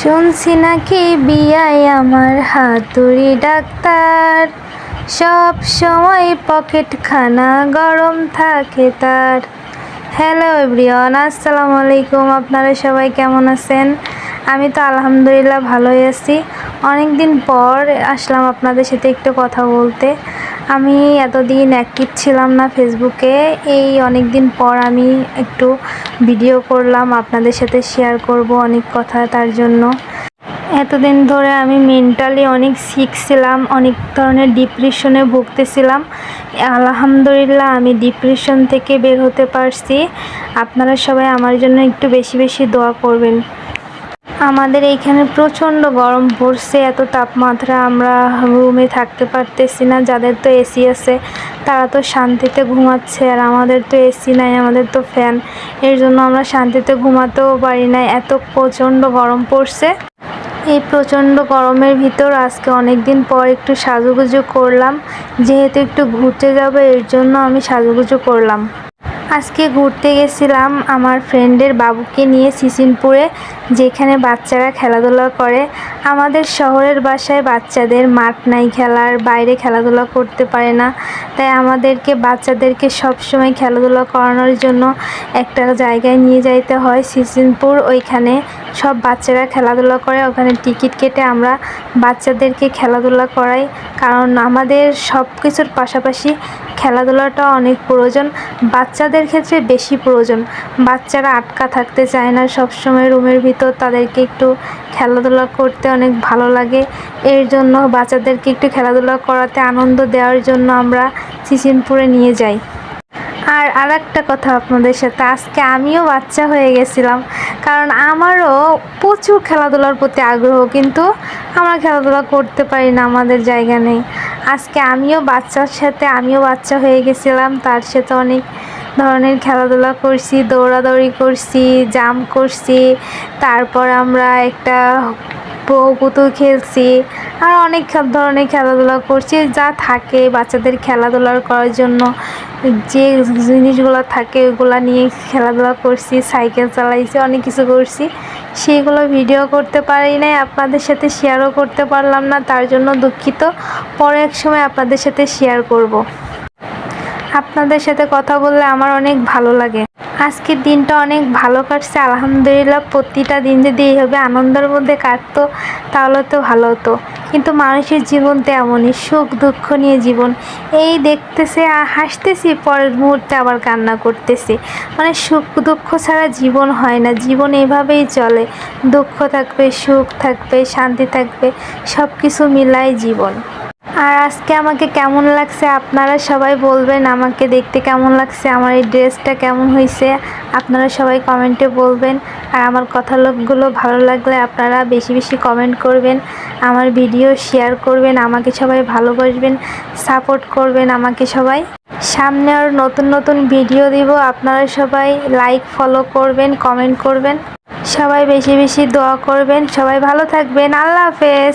শুনছি নাকি বিয়ায় আমার হাতুড়ি ডাক্তার? সব সময় পকেট খানা গরম থাকে তার। হ্যালো এভরিওয়ান আসসালামু আলাইকুম। আপনারা সবাই কেমন আছেন? আমি তো আলহামদুলিল্লাহ ভালোই আছি। অনেক দিন পর আসলাম আপনাদের সাথে একটু কথা বলতে। আমি এতদিন অ্যাক্টিভ ছিলাম না ফেসবুকে। এই অনেক দিন পর আমি একটু ভিডিও করলাম, আপনাদের সাথে শেয়ার করব অনেক কথা তার জন্য। এতদিন ধরে আমি মেন্টালি অনেক সিক ছিলাম, অনেক ধরনের ডিপ্রেশনে ভুগতেছিলাম। আলহামদুলিল্লাহ, আমি ডিপ্রেশন থেকে বের হতে পারছি। আপনারা সবাই আমার জন্য একটু বেশি বেশি দোয়া করবেন। আমাদের এইখানে প্রচণ্ড গরম পড়ছে, এত তাপমাত্রা, আমরা রুমে থাকতে পারতেছি না, যাদের তো এসি আছে, তারা তো শান্তিতে ঘুমাচ্ছে, আর আমাদের তো এসি নাই, আমাদের তো ফ্যান এর জন্য আমরা শান্তিতে ঘুমাতেও পারি না, এত প্রচণ্ড গরম পড়ছে। এই প্রচণ্ড গরমের ভিতর আজকে অনেক দিন পর একটু সাজুগুজু করলাম, যেহেতু একটু ঘুরতে যাব, এর জন্য আমি সাজুগুজু করলাম। আজকে ঘুরতে গেছিলাম আমার ফ্রেন্ডের বাবুকে নিয়ে সিসিনপুরে, যেখানে বাচ্চারা খেলাধুলা করে। আমাদের শহরের বাসায় বাচ্চাদের মাঠ নাই খেলার, বাইরে খেলাধুলা করতে পারে না। তাই আমাদেরকে, বাচ্চাদেরকে সবসময় খেলাধুলা করানোর জন্য একটা জায়গায় নিয়ে যাইতে হয় সিসিনপুর। ওইখানে সব বাচ্চারা খেলাধুলা করে। ওখানে টিকিট কেটে আমরা বাচ্চাদেরকে খেলাধুলা করাই। কারণ আমাদের সব কিছুর পাশাপাশি খেলাধুলাটা অনেক প্রয়োজন। বাচ্চাদের ক্ষেত্রে বেশি প্রয়োজন। বাচ্চারা আটকা থাকতে চায় না। সবসময় রুমের ভিতর তাদেরকে একটু খেলাধুলা করতে অনেক ভালো লাগে। এর জন্য বাচ্চাদেরকে একটু খেলাধুলা করাতে আনন্দ দেওয়ার জন্য আমরা সিসিনপুরে নিয়ে যাই। আর আর একটা কথা আপনাদের সাথে, আজকে আমিও বাচ্চা হয়ে গেছিলাম। কারণ আমারও প্রচুর খেলাধুলার প্রতি আগ্রহ, কিন্তু আমরা খেলাধুলা করতে পারি না, আমাদের জায়গা নেই। আজকে আমিও বাচ্চার সাথে, আমিও বাচ্চা হয়ে গেছিলাম। তার সাথে অনেক ধরনের খেলাধুলা করছি, দৌড়াদৌড়ি করছি, জাম্প করছি। তারপর আমরা একটা পুতুল খেলছি আর অনেক ধরনের খেলাধুলা করছি। যা থাকে বাচ্চাদের খেলাধুলার করার জন্য। যে জিনিসগুলো থাকে ওগুলো নিয়ে খেলাধুলা করছি, সাইকেল চালাইছি, অনেক কিছু করছি সেইগুলো ভিডিও করতে পারি নাই, আপনাদের সাথে শেয়ারও করতে পারলাম না, তার জন্য দুঃখিত পরে এক সময় আপনাদের সাথে শেয়ার করব। আপনাদের সাথে কথা বললে আমার অনেক ভালো লাগে। আজকের দিনটা অনেক ভালো কাটছে, আলহামদুলিল্লাহ প্রতিটা দিন যদি এইভাবে আনন্দের মধ্যে কাটতো, তাহলে তো ভালো হতো। কিন্তু মানুষের জীবন তো এমনই সুখ দুঃখ নিয়ে জীবন। এই দেখতেছে আর হাসতেছি, পরের মুহূর্তে আবার কান্না করতেছি। মানে সুখ দুঃখ ছাড়া জীবন হয় না, জীবন এইভাবেই চলে। দুঃখ থাকবে, সুখ থাকবে, শান্তি থাকবে সব কিছু মিলাই জীবন। আর আজকে আমাকে কেমন লাগছে আপনারা সবাই বলবেন, আমাকে দেখতে কেমন লাগছে, আমার এই ড্রেসটা কেমন হয়েছে আপনারা সবাই কমেন্টে বলবেন। আর আমার কথাগুলো ভালো লাগলে আপনারা বেশি বেশি কমেন্ট করবেন, আমার ভিডিও শেয়ার করবেন, আমাকে সবাই ভালোবাসবেন সাপোর্ট করবেন আমাকে সবাই। সামনে আর নতুন নতুন ভিডিও দিব, আপনারা সবাই লাইক ফলো করবেন কমেন্ট করবেন। সবাই বেশি বেশি দোয়া করবেন, সবাই ভালো থাকবেন, আল্লাহ হাফেজ।